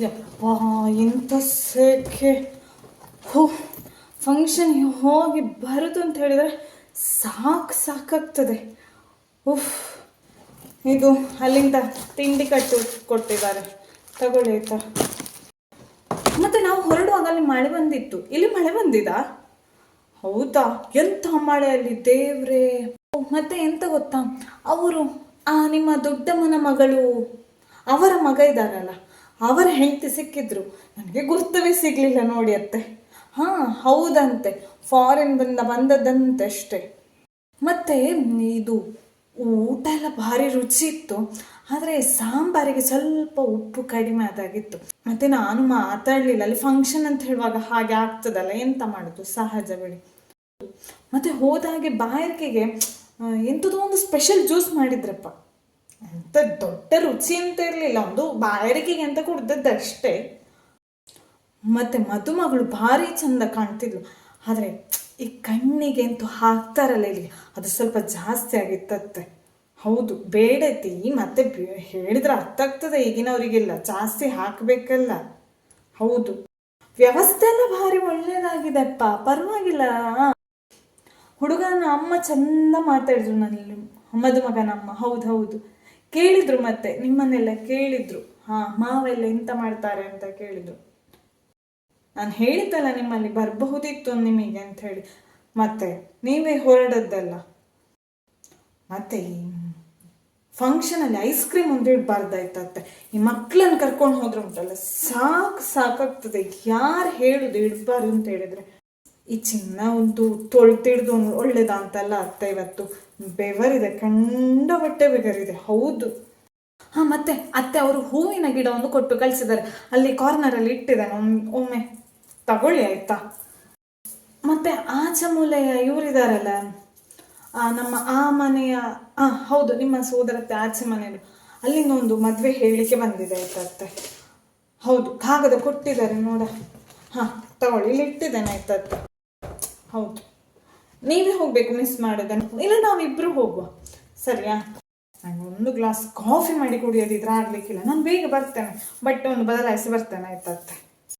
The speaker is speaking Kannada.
ಯಪ್ಪ ಎಂಥ ಸೆಕೆ. ಹೋ ಫಂಕ್ಷನ್ ಹೋಗಿ ಬರೋದು ಅಂತ ಹೇಳಿದರೆ ಸಾಕು ಸಾಕಾಗ್ತದೆ. ಉಫ್, ಇದು ಅಲ್ಲಿಂದ ತಿಂಡಿ ಕಟ್ಟು ಕೊಟ್ಟಿದ್ದಾರೆ. ತಗೊಳ್ಳಿ ಆಯ್ತಾ. ಮತ್ತೆ ನಾವು ಹೊರಡುವಾಗ ಅಲ್ಲಿ ಮಳೆ ಬಂದಿತ್ತು. ಇಲ್ಲಿ ಮಳೆ ಬಂದಿದಾ? ಹೌದಾ? ಎಂಥ ಮಳೆ ಅಲ್ಲಿ ದೇವ್ರೇ. ಮತ್ತೆ ಎಂತ ಗೊತ್ತಾ? ಅವರು, ಆ, ನಿಮ್ಮ ದೊಡ್ಡಮ್ಮನ ಮಗಳು, ಅವರ ಮಗ ಇದ್ದಾರಲ್ಲ. ಅವರ ಹೆಂಡತಿ ಸಿಕ್ಕಿದ್ರು. ನನಗೆ ಗುರ್ತವೇ ಸಿಗ್ಲಿಲ್ಲ ನೋಡಿ ಅತ್ತೆ. ಹಾ, ಹೌದಂತೆ. ಫಾರಿನ್ನಿಂದ ಬಂದದ್ದಂತೆ ಅಷ್ಟೇ. ಮತ್ತೆ ಇದು ಊಟ ಎಲ್ಲ ಭಾರಿ ರುಚಿ ಇತ್ತು. ಆದರೆ ಸಾಂಬಾರಿಗೆ ಸ್ವಲ್ಪ ಉಪ್ಪು ಕಡಿಮೆ ಆದಾಗಿತ್ತು. ಮತ್ತೆ ನಾನು ಮಾತಾಡಲಿಲ್ಲ. ಅಲ್ಲಿ ಫಂಕ್ಷನ್ ಅಂತ ಹೇಳುವಾಗ ಹಾಗೆ ಆಗ್ತದಲ್ಲ, ಎಂತ ಮಾಡೋದು? ಸಹಜ ಬಿಡಿ. ಮತ್ತೆ ಹೋದಾಗೆ ಬಾಯಾರಿಕೆಗೆ ಎಂಥದೋ ಒಂದು ಸ್ಪೆಷಲ್ ಜ್ಯೂಸ್ ಮಾಡಿದ್ರಪ್ಪ. ಎಂತ ದೊಡ್ಡ ರುಚಿ ಅಂತ ಇರಲಿಲ್ಲ. ಒಂದು ಬಾಯಾರಿಕೆಗೆ ಅಂತ ಕುಡ್ದದ್ದಷ್ಟೇ ಮತ್ತೆ ಮದುಮಗಳು ಭಾರಿ ಚಂದ ಕಾಣ್ತಿದ್ಲು. ಆದರೆ ಈ ಕಣ್ಣಿಗೆ ಅಂತೂ ಹಾಕ್ತಾರಲ್ಲ ಇಲ್ಲಿ. ಅದು ಸ್ವಲ್ಪ ಜಾಸ್ತಿ ಆಗಿತ್ತತ್ತೆ ಹೌದು ಬೇಡತಿ ಮತ್ತೆ ಹೇಳಿದ್ರೆ ಅರ್ಥ ಆಗ್ತದೆ ಈಗಿನವರಿಗೆಲ್ಲ. ಜಾಸ್ತಿ ಹಾಕಬೇಕಲ್ಲ. ಹೌದು. ವ್ಯವಸ್ಥೆ ಎಲ್ಲ ಭಾರಿ ಒಳ್ಳೇದಾಗಿದೆಪ್ಪ. ಪರವಾಗಿಲ್ಲ. ಹುಡುಗನ ಅಮ್ಮ ಚಂದ ಮಾತಾಡಿದ್ರು ನನ್ನ ಮದುಮಗನಮ್ಮ. ಹೌದು ಹೌದು. ಕೇಳಿದ್ರು ಮತ್ತೆ, ನಿಮ್ಮನ್ನೆಲ್ಲ ಕೇಳಿದ್ರು. ಹಾ, ಮಾವೆಲ್ಲ ಎಂತ ಮಾಡ್ತಾರೆ ಅಂತ ಕೇಳಿದ್ರು. ನಾನು ಹೇಳಿದ್ದಲ್ಲ ನಿಮ್ಮಲ್ಲಿ ಬರಬಹುದಿತ್ತು ನಿಮಗೆ ಅಂತ ಹೇಳಿ. ಮತ್ತೆ, ನೀವೇ ಹೊರಡದ್ದಲ್ಲ. ಮತ್ತೆ ಈ ಫಂಕ್ಷನಲ್ಲಿ ಐಸ್ ಕ್ರೀಮ್ ಒಂದು ಇಡಬಾರ್ದಾಯ್ತತ್ತೆ ಈ ಮಕ್ಕಳನ್ನ ಕರ್ಕೊಂಡು ಹೋದ್ರೆ ಉಂಟಲ್ಲ ಸಾಕು ಸಾಕಾಗ್ತದೆ. ಯಾರು ಹೇಳುದು ಇಡ್ಬಾರ್ದು ಅಂತ ಹೇಳಿದ್ರೆ, ಈ ಚಿನ್ನ ಒಂದು ತೊಳ್ತಿಡ್ದು ಒಳ್ಳೇದಾ ಅಂತಲ್ಲ ಅತ್ತ ಇವತ್ತು. ಬೆವರಿದೆ ಕಂಡ ಬಟ್ಟೆ ಬೆವರಿದೆ ಹೌದು. ಹಾ, ಮತ್ತೆ ಅತ್ತೆ ಅವರು ಹೂವಿನ ಗಿಡ ಒಂದು ಕೊಟ್ಟು ಕಳಿಸಿದ್ದಾರೆ. ಅಲ್ಲಿ ಕಾರ್ನರ್ ಅಲ್ಲಿ ಇಟ್ಟಿದ್ದಾನೆ, ಒಮ್ಮೆ ತಗೊಳ್ಳಿ ಆಯ್ತಾ? ಮತ್ತೆ ಆಚೆ ಮೂಲೆಯ ಇವರಿದಾರಲ್ಲ ನಮ್ಮ ಆ ಮನೆಯ, ಆ, ಹೌದು, ನಿಮ್ಮ ಸೋದರತ್ತೆ ಆಚೆ ಮನೆಯದು ಅಲ್ಲಿಂದ ಒಂದು ಮದುವೆ ಹೇಳಲಿಕ್ಕೆ ಬಂದಿದೆ ಆಯ್ತಾ ಅತ್ತೆ? ಹೌದು, ಕಾಗದ ಕೊಟ್ಟಿದ್ದಾರೆ, ನೋಡ. ಹಾ, ತಗೊಳ್ಳಿ, ಇಲ್ಲಿ ಇಟ್ಟಿದ್ದೇನೆ ಆಯ್ತಾ ಅತ್ತೆ. ಹೌದು. ನೀವೇ ಹೋಗ್ಬೇಕು ಮಿಸ್ ಮಾಡೋದ ಇಲ್ಲ, ನಾವಿಬ್ರು ಹೋಗುವ. ಸರಿಯಾ? ನಂಗೆ ಒಂದು ಗ್ಲಾಸ್ ಕಾಫಿ ಮಾಡಿ ಕುಡಿಯೋದಿದ್ರೆ ಆಗ್ಲಿಕ್ಕಿಲ್ಲ. ನಾನು ಬೇಗ ಬರ್ತೇನೆ. ಬಟ್ಟೆ ಒಂದು ಬದಲಾಯಿಸಿ ಬರ್ತೇನೆ, ಆಯ್ತಾ?